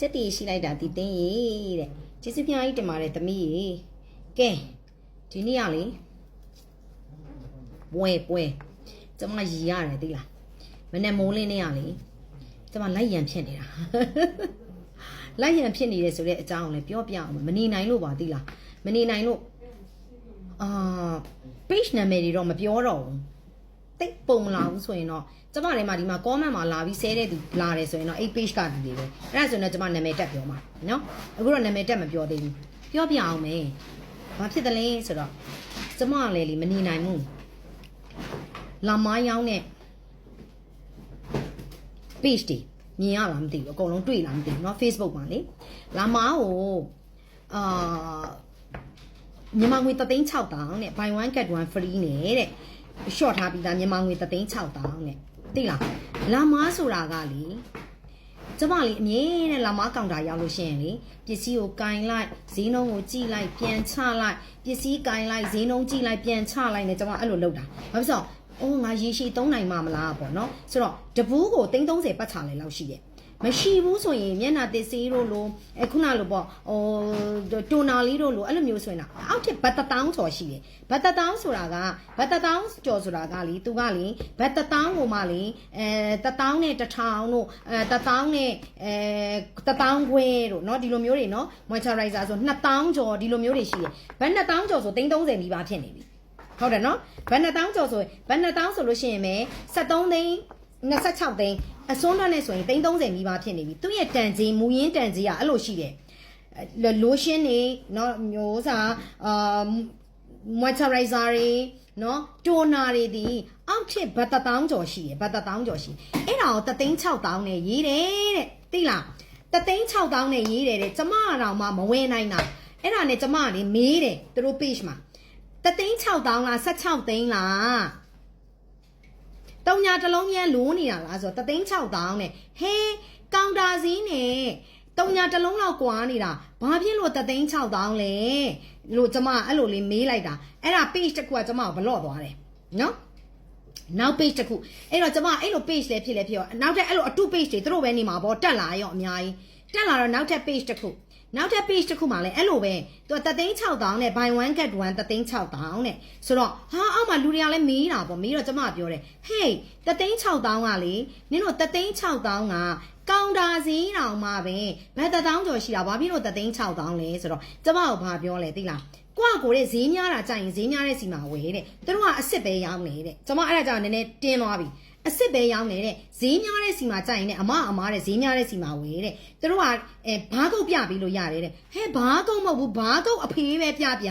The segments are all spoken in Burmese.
စက်တီရှိလိုက်တာဒီတင်းရေတဲ့ကျေးဇူးများကြီးတင်ပါတယ်သမီးရေကဲဒီနေ့ကလေပွဲပွဲကျမရီရတယ်သိလားမနေ့မိုးလင်းနေရလေကျမလိုက်ရန်ဖြစ်နေတာလိုက်ရန်ဖြစ်နေတယ်ဆိုတဲ့အကြောင်းကိုလည်းပြောပြအောင်မနေနိုင်လို့ပါသိလားမနေနိုင်လို့အာ page နာမည်တွေတော့မပြောတော့ဘူး တိတ်ပုံမလာဘူးဆိုရင်တော့ကျမလည်းမဒီမှာ comment မှာလာပြီးဆဲတဲ့သူလာတယ်ဆိုရင်တော့အဲ့ page ကလူတွေပဲအဲ့ဒါဆိုရင်တော့ကျမနာမည်တက်ပြောမှာနော်အခုတော့နာမည်တက်မပြောသေးဘူးပြောပြအောင်မယ်ဘာဖြစ်တယ်လဲဆိုတော့ကျမလည်းလေမနေနိုင်ဘူးလာမရောင်းတဲ့ page တွေမြင်ရလားမသိဘူးအကုန်လုံးတွေ့လားမသိဘူးเนาะ Facebook မှာလေလာမားကိုအာမြန်မာငွေ3,600တောင်းနဲ့ buy one get one free နဲ့တဲ့ short ထားပြီးသားမြန်မာငွေ3,600တောင်းနဲ့သိလားလာမားဆိုတာကလေကျမလေးအမြင်နဲ့လာမားကောင်တာရောက်လို့ရှိရင်လေပစ္စည်းကိုကင်လိုက်ဈေးနှုန်းကိုကြည့်လိုက်ပြန်ချလိုက်ပစ္စည်းကင်လိုက်ဈေးနှုန်းကြည့်လိုက်ပြန်ချလိုက်နဲ့ကျမအဲ့လိုလုပ်တာဘာဖြစ်လို့အိုးငါရေရှည်သုံးနိုင်မှာမလားပေါ့နော်ဆိုတော့တပူးကို330ပတ်ချလဲလောက်ရှိတယ် မရှိဘူးဆိုရင်မျက်နှာတစ်စေးတို့လိုအခုနလိုပေါ့ဟိုတိုနာလေးတို့လိုအဲ့လိုမျိုးဆိုရင်တော့အောက်ထစ်ဘတ်တတောင်းကျော်ရှိတယ်ဘတ်တတောင်းဆိုတာကဘတ်တတောင်းကျော်ဆိုတာကလေသူကလေဘတ်တတောင်းကိုမှလေအဲတတောင်းနဲ့တထောင်တို့အဲတတောင်းနဲ့အဲတတောင်းခွဲတို့เนาะဒီလိုမျိုးတွေเนาะ moisturizer ဆို2000ကျော်ဒီလိုမျိုးတွေရှိတယ်ဘတ်2000ကျော်ဆို330နီးပါးဖြစ်နေပြီဟုတ်တယ်နော်ဘတ်2000ကျော်ဆိုဘတ်2000ဆိုလို့ရှိရင်ပဲ73သိန်း 26သိန်းအစွန်းတော့နဲ့ဆိုရင်330နီးပါးဖြစ်နေပြီသူ့ရဲ့တန်ကြီးမူရင်းတန်ကြီးကအဲ့လိုရှိတယ်လိုရှင်နေเนาะမျိုးစားအာ moisturizer တွေเนาะတိုနာတွေဒီအောက်ထစ်ဘတ်တောင်းကျော်ရှိတယ်ဘတ်တောင်းကျော်ရှိအဲ့ဒါကိုတသိန်း6000နဲ့ရေးတယ်တဲ့သိလားတသိန်း6000နဲ့ရေးတယ်တဲ့ကျမတော်မှမဝင်နိုင်တာအဲ့ဒါနဲ့ကျမကလေမေးတယ်သူတို့ page မှာတသိန်း6000လား16သိန်းလား တုံညာတစ်လုံးမြန်းလိုးနေတာလားဆိုတော့တသိန်း6000နဲ့ဟဲကောင်တာစည်းနဲ့တုံညာတစ်လုံးလောက်ကွာနေတာဘာဖြစ်လို့တသိန်း6000လဲလို့ကျမအဲ့လိုလေးမေးလိုက်တာအဲ့ဒါ page တစ်ခုကကျမကိုဘလော့သွားတယ်နော်နောက် page တစ်ခုအဲ့တော့ကျမအဲ့လို page လည်းဖြစ်လဲဖြစ်ရောနောက်ထပ်အဲ့လိုအတူ page တွေသူတို့ပဲနေမှာပေါ့တက်လာရောအများကြီးတက်လာတော့နောက်ထပ် page တစ်ခု နောက်ထပ် page တစ်ခုမှလည်းအဲ့လိုပဲသူကတသိန်း6000နဲ့ buy one get one တသိန်း6000နဲ့ဆိုတော့ဟာအောက်မှာလူတွေကလည်းမေးတာပေါ့မေးတော့ကျမပြောတယ် hey တသိန်း6000ကလေနင်တို့တသိန်း6000ကကောင်တာစည်းတောင်မှပဲဘယ်တထောင်ကျော်ရှိတာဘာဖြစ်လို့တသိန်း6000လဲဆိုတော့ကျမကိုဘာပြောလဲသိလားကွာကိုတဲ့ဈေးများတာကြိုက်ရင်ဈေးများတဲ့စီမှာဝယ်တဲ့သူတို့ကအစ်စ်ပဲရောင်းနေတဲ့ကျမအဲ့ဒါကြောင့်နည်းနည်းတင်းသွားပြီ အစ်စ်ပဲရောင်းနေတဲ့ဈေးများတဲ့စီမှာကြိုက်ရင်လည်းအမအမားတဲ့ဈေးများတဲ့စီမှာဝယ်တဲ့သူတို့ကအဲဘားကုတ်ပြပြီးလို့ရတယ်တဲ့ဟဲဘားကုတ်မဟုတ်ဘူးဘားကုတ်အဖေးပဲပြပြ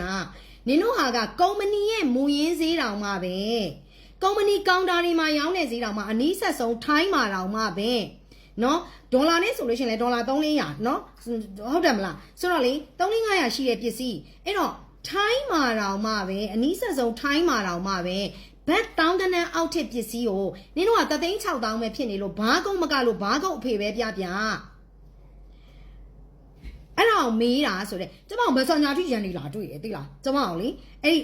နင်တို့ဟာကကုမ္ပဏီရဲ့မူရင်းဈေးတောင်မှပဲကုမ္ပဏီကောင်တာတွေမှာရောင်းတဲ့ဈေးတောင်မှအနည်းဆက်ဆုံးထိုင်းမှာတောင်မှပဲနော်ဒေါ်လာနဲ့ဆိုလို့ရှိရင်လည်းဒေါ်လာ300နော်ဟုတ်တယ်မလားဆိုတော့လေ3500ရှိတဲ့ပစ္စည်းအဲ့တော့ထိုင်းမာတောင်မှပဲအနည်းဆက်ဆုံးထိုင်းမာတောင်မှပဲ ဘတ်တောင်းတန်းအောက်ထစ်ပစ္စည်းကိုနင်တို့ကတသိန်း6000ပဲဖြစ်နေလို့ဘာကုန်းမကလို့ဘာကုန်းအဖေပဲပြပြအဲ့ဒါကိုမေးတာဆိုတဲ့ကျမကို Messenger ထိရန်နေလာတွေ့တယ်သိလားကျမကိုလေအဲ့ဒီ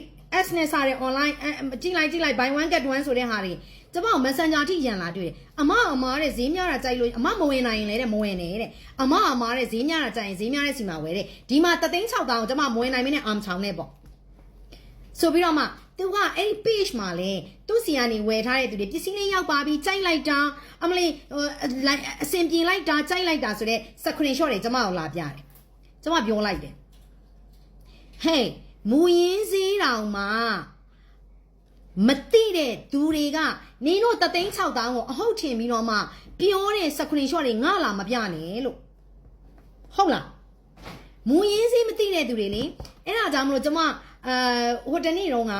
S နဲ့စားတဲ့ online ကြည့်လိုက်ကြည့်လိုက် buy one get one ဆိုတဲ့ဟာတွေကျမကို Messenger ထိရန်လာတွေ့တယ်အမအမားတဲ့ဈေးများတာကြိုက်လို့အမမဝင်နိုင်ရင်လည်းတဲ့မဝင်နဲ့တဲ့အမအမားတဲ့ဈေးများတာကြိုက်ရင်ဈေးများတဲ့စီမှာဝယ်တဲ့ဒီမှာတသိန်း6000ကိုကျမမဝင်နိုင်မင်းနဲ့ arm ချောင်းနဲ့ပေါ့ဆိုပြီးတော့မှ သူကအဲ့ဒီ page မှာလဲသူ့စီကနေဝယ်ထားတဲ့သူတွေပစ္စည်းလေးရောက်ပါပြီကြိုက်လိုက်တာအမလေးဟိုအစင်ပြေလိုက်တာကြိုက်လိုက်တာဆိုတော့ screenshot တွေကျမကိုလာပြတယ်ကျမပြောလိုက်တယ်ဟေးမူရင်းစည်းတောင်မှာမတိတဲ့သူတွေကနင်တို့တသိန်း6000ကိုအဟုတ်ထင်ပြီးတော့မှပြောတဲ့ screenshot တွေငါလာမပြနဲ့လို့ဟုတ်လားမူရင်းစည်းမသိတဲ့သူတွေလေအဲ့ဒါကြောင့်မလို့ကျမ အဲဟိုတနေ့တော့က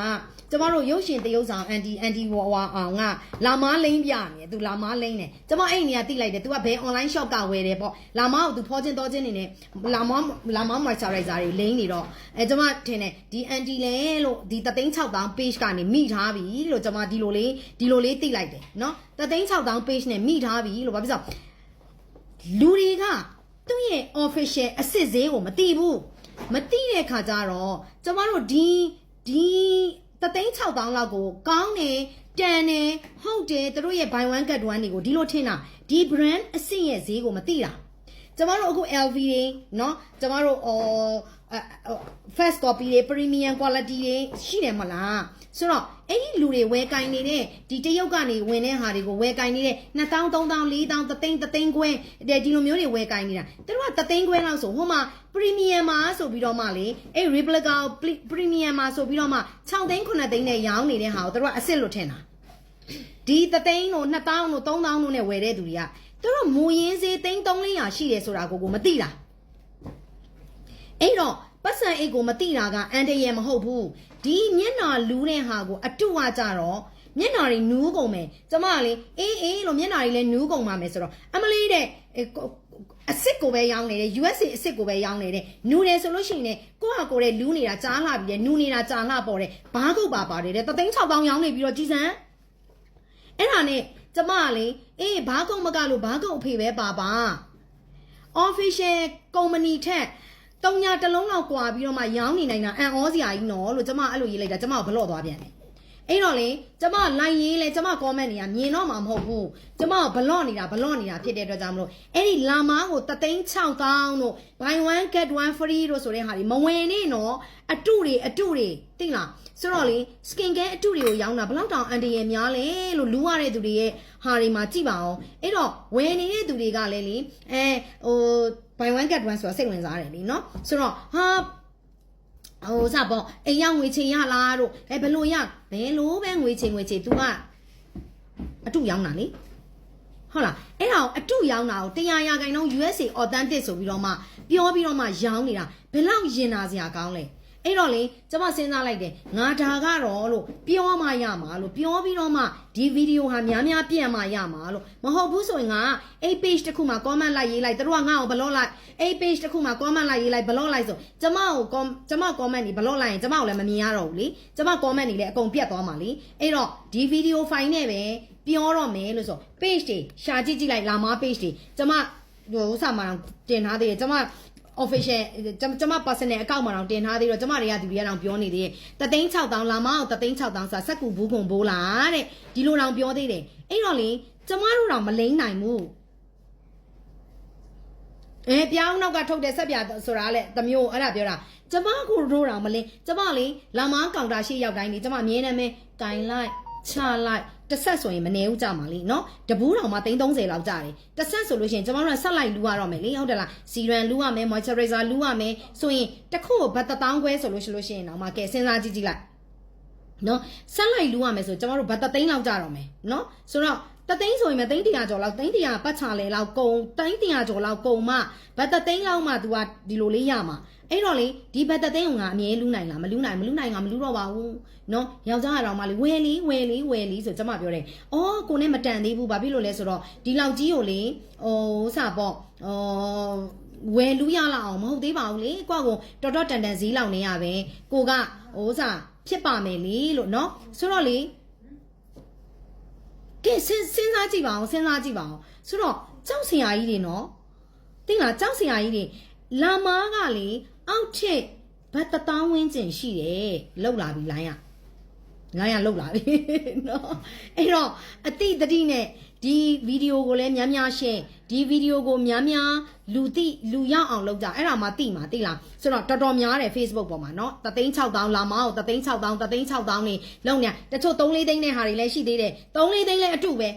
ကျမတို့ရုပ်ရှင်တရုပ်ဆောင်အန်တီအန်တီဝါဝါအောင်ကလာမားလိမ့်ပြနေသူလာမားလိမ့်နေကျမအဲ့ဒီနေရာတိလိုက်တယ် तू ကဘယ် online shop ကဝယ်တယ်ပေါ့လာမားကို तू ဖောချင်းတော့ချင်းနေနေလာမားလာမား moisturizer တွေလိမ့်နေတော့အဲကျမထင်တယ်ဒီအန်တီလဲလို့ဒီ36000 page ကနေမိထားပြီလို့ကျမဒီလိုလေးဒီလိုလေးတိလိုက်တယ်နော်36000 page နဲ့မိထားပြီလို့ဘာဖြစ်လို့လူတွေကသူ့ရဲ့ official အစစ်ဈေးကိုမသိဘူး မသိတဲ့ခါကျတော့ကျမတို့ဒီဒီတသိန်း6000လောက်ကိုကောင်းတယ်တန်တယ်ဟုတ်တယ်သူတို့ရဲ့ buy one get one တွေကိုဒီလိုထင်တာဒီ brand အစစ်ရဲ့ဈေးကိုမသိတာ ကျမတို့အခု LV တွေเนาะကျမတို့အော် first copy တွေ premium quality တွေရှိတယ်မလားဆိုတော့ အဲ့ဒီလူတွေဝယ်ကင်နေတဲ့ဒီတရုတ်ကနေဝင်တဲ့ဟာတွေကိုဝယ်ကင်နေတဲ့2000 3000 4000တသိန်းတသိန်းခွဲတဲ့ဒီလိုမျိုးတွေဝယ်ကင်နေတာသူတို့ကတသိန်းခွဲလောက်ဆိုဟိုမှာ premium မှာဆိုပြီးတော့မှလေအဲ့ replica premium မှာဆိုပြီးတော့မှ6သိန်း9သိန်းနဲ့ရောင်းနေတဲ့ဟာကိုသူတို့ကအစ်စ်လို့ထင်တာဒီတသိန်းတို့2000တို့3000တို့နဲ့ဝယ်တဲ့သူတွေကသူတို့မူရင်းစေးသိန်း300ရှိတယ်ဆိုတာကိုကိုမသိတာအဲ့တော့ ပတ်စံအိတ်ကိုမသိတာကအန်တရယ်မဟုတ်ဘူးဒီမျက်နာလူးတဲ့ဟာကိုအတုဝကြတော့မျက်နာတွေနူးကုန်မယ်ကျမကလေအေးအေးလို့မျက်နာတွေလည်းနူးကုန်ပါမယ်ဆိုတော့အမလေးတဲ့အဲကိုအစ်စ်ကိုပဲရောင်းနေတယ် USA အစ်စ်ကိုပဲရောင်းနေတယ်နူတယ်ဆိုလို့ရှိရင်လည်းကိုယ့်ဟာကိုယ်ရဲ့လူးနေတာကြားလာပြီးတယ်နူနေတာကြားလာပေါ်တယ်ဘားကုတ်ပါပါတယ်တဲ့တသိန်း6000ရောင်းနေပြီးတော့ကြည်စမ်းအဲ့ဒါနဲ့ကျမကလေအေးဘာကုံမကလို့ဘာကုံအဖေပဲပါပါ official company ထက် တုံညာတစ်လုံးလောက်ကွာပြီးတော့မှရောင်းနေနိုင်တာအန်ဩစရာကြီးနော်လို့ကျမအဲ့လိုရေးလိုက်တာကျမကဘလော့သွားပြန်တယ် အဲ့တော့လေကျမလိုက်ရေးလေကျမ comment တွေကမြင်တော့မှာမဟုတ်ဘူးကျမဘလော့နေတာဘလော့နေတာဖြစ်တဲ့အတွက်ကြောင့်မလို့အဲ့ဒီလာမားကိုတသိန်း6ကောင်းတို့ buy one get one free တို့ဆိုတဲ့ဟာတွေမဝင်နေနော်အတုတွေအတုတွေသိလားဆိုတော့လေ skin care အတုတွေကိုရောင်းတာဘလောက်တောင်အန်တရယ်များလဲလို့လူရတဲ့သူတွေရဲ့ဟာတွေမှာကြည့်ပါအောင်အဲ့တော့ဝယ်နေတဲ့သူတွေကလည်းလေအဲဟို buy one get one ဆိုတာစိတ်ဝင်စားတယ်လीเนาะဆိုတော့ဟာ ဟိုစပေါ့အိမ်ရောက်ငွေချေရလားတို့အဲဘယ်လိုရဘယ်လိုပဲငွေချေငွေချေ तू ကအတုရောင်းတာလေဟုတ်လားအဲ့ဒါကိုအတုရောင်းတာကိုတရားရာခိုင်နှုန်း USA authentic ဆိုပြီးတော့မှပြောပြီးတော့မှရောင်းနေတာဘယ်လောက်ရင်နာစရာကောင်းလဲ အဲ့တော့လေကျမစဉ်းစားလိုက်တယ်ငါဒါကတော့လို့ပြောမှရမှာလို့ပြောပြီးတော့မှဒီဗီဒီယိုဟာများများပြန့်မှရမှာလို့မဟုတ်ဘူးဆိုရင်ငါအဲ့ page တစ်ခုမှာ comment လိုက်ရေးလိုက်သူတို့ကငါ့ကိုဘလော့လိုက်အဲ့ page တစ်ခုမှာ comment လိုက်ရေးလိုက်ဘလော့လိုက်ဆိုကျမကို com ကျမ comment တွေဘလော့လိုက်ရင်ကျမကိုလည်းမမြင်ရတော့ဘူးလေကျမ comment တွေလည်းအကုန်ပြတ်သွားမှာလေအဲ့တော့ဒီဗီဒီယို file နဲ့ပဲပြောတော့မယ်လို့ဆို page တွေရှာကြည့်ကြည့်လိုက်လာမား page တွေကျမဟိုဥစားမှာတင်ထားသေးတယ်ကျမ official ကျမကျမ personal account မှာတော့တင်ထားသေးတော့ကျမတွေကဒီတွေကတောင်ပြောနေသေးတယ်တသိန်း6000လာမအောင်တသိန်း6000ဆိုတာစက်ကူဘူးကုံဘိုးလားတဲ့ဒီလိုတောင်ပြောသေးတယ်အဲ့တော့လေကျမတို့တော့မလိမ့်နိုင်ဘူးအဲပြောင်းနောက်ကထုတ်တဲ့ဆက်ပြဆိုတာလေတမျိုးအဲ့ဒါပြောတာကျမကိုတို့တော့မလင်းကျမလေလာမကောင်တာရှိရောက်တိုင်းနေကျမမြဲနေမယ်ကင်လိုက် ချလိုက်တစ်ဆက်ဆိုရင်မနေဘူးကြမှာလीเนาะတဘူးတောင်မှ330လောက်ကြတယ်တစ်ဆက်ဆိုလို့ရှိရင်ကျမတို့ကဆက်လိုက်လူရတော့မယ်လीဟုတ်တယ်လားစီရန်လူရမယ် moisturizer လူရမယ်ဆိုရင်တစ်ခုကိုဘတ်တစ်တောင်းခွဲဆိုလို့ရှိလို့ရှိရင်တော့မှကဲစဉ်းစားကြည့်ကြည့်လိုက်နော်ဆက်လိုက်လူရမယ်ဆိုကျမတို့ဘတ်တသိန်းလောက်ကြတော့မယ်နော်ဆိုတော့ တသိန်းဆိုရင်မသိန်း100ကျော်လောက်သိန်း100ပတ်ချလေလောက်ကုံသိန်း100ကျော်လောက်ကုံမှဘတ်တသိန်းလောက်မှ तू ကဒီလိုလေးရမှာအဲ့တော့လေဒီဘတ်တသိန်းကငါအမြဲလူနိုင်လားမလူနိုင်မလူနိုင်ငါမလူတော့ပါဘူးနော်ယောက်ျားကတော့မှလေဝယ်လီဝယ်လီဝယ်လီဆိုကျမပြောတယ်အော်ကိုနဲ့မတန်သေးဘူးဘာဖြစ်လို့လဲဆိုတော့ဒီလောက်ကြီးကိုလေဟိုစပေါ့ဟိုဝယ်လူရလာအောင်မဟုတ်သေးပါဘူးလေကိုကကိုတော်တော်တန်တန်ဈေးလောက်နေရပဲကိုကဟိုစဖြစ်ပါမယ်လေလို့နော်ဆိုတော့လေ ကဲစဉ်းစဉ်းစားကြည့်ပါအောင်စဉ်းစားကြည့်ပါအောင်ဆိုတော့ကြောက်စရာကြီးတွေနော်သိလားကြောက်စရာကြီးတွေလာမားကလေအောက်ထစ်ဘတ်တတောင်းဝင်းကျင်ရှိတယ်လောက်လာပြီလိုင်းရ လိုင်းရလောက်လာပြီနော်အဲ့တော့အတိတတိနဲ့ဒီဗီဒီယိုကိုလည်းများများရှင်းဒီဗီဒီယိုကိုများများလူတိလူရောက်အောင်လုပ်ကြအဲ့ဒါမှတိမှာတိလားဆိုတော့တော်တော်များတယ် Facebook ပေါ်မှာเนาะတသိန်း6000လာမအောင်တသိန်း6000တသိန်း6000နေလုံနေတချို့3 4သိန်းနဲ့ဟာတွေလည်းရှိသေးတယ်3 4သိန်းလည်းအတုပဲ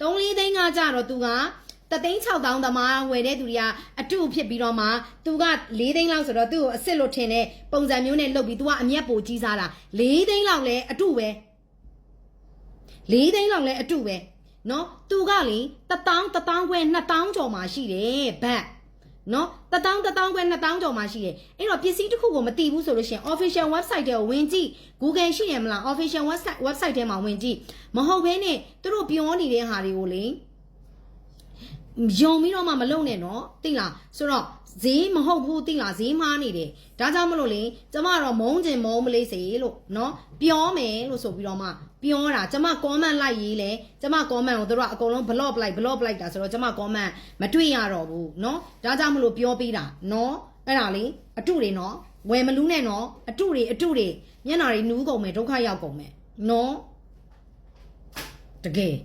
3 4သိန်းကကြတော့သူက တသိန်း6000သမားဝယ်တဲ့သူတွေကအတုဖြစ်ပြီးတော့မှသူက4သိန်းလောက်ဆိုတော့သူ့ကိုအစ်စ်လို့ထင်တဲ့ပုံစံမျိုးနဲ့လုပ်ပြီးသူကအမျက်ပိုကြီးစားတာ4သိန်းလောက်လည်းအတုပဲ4သိန်းလောက်လည်းအတုပဲနော်သူကလေတထောင်တထောင်ခွဲ2000ကျော်မှရှိတယ်ဘတ်နော်တထောင်တထောင်ခွဲ2000ကျော်မှရှိတယ်အဲ့တော့ပစ္စည်းတစ်ခုကိုမသိဘူးဆိုလို့ရှိရင် official website ထဲကိုဝင်ကြည့် Google ရှိတယ်မလား official website website ထဲမှာဝင်ကြည့်မဟုတ်ဘဲနဲ့သူတို့ပြောနေတဲ့ဟာတွေကိုလေ ယုံပြီးတော့မှမလုံနဲ့နော်သိလားဆိုတော့ဈေးမဟုတ်ဘူးသိလားဈေးမှားနေတယ်ဒါကြောင့်မလို့လေကျမကတော့မုန်းကျင်မုန်းမလေးစေလို့နော်ပြောမယ်လို့ဆိုပြီးတော့မှပြောတာကျမ comment လိုက်ရေးလဲကျမ comment ကိုတို့ကအကုန်လုံး block လိုက် block လိုက်တာဆိုတော့ကျမ comment မတွေ့ရတော့ဘူးနော်ဒါကြောင့်မလို့ပြောပေးတာနော်အဲ့ဒါလေအတုတွေနော်ဝယ်မလူးနဲ့နော်အတုတွေအတုတွေမျက်နာတွေနူးကုန်မယ်ဒုက္ခရောက်ကုန်မယ်နော်တကယ်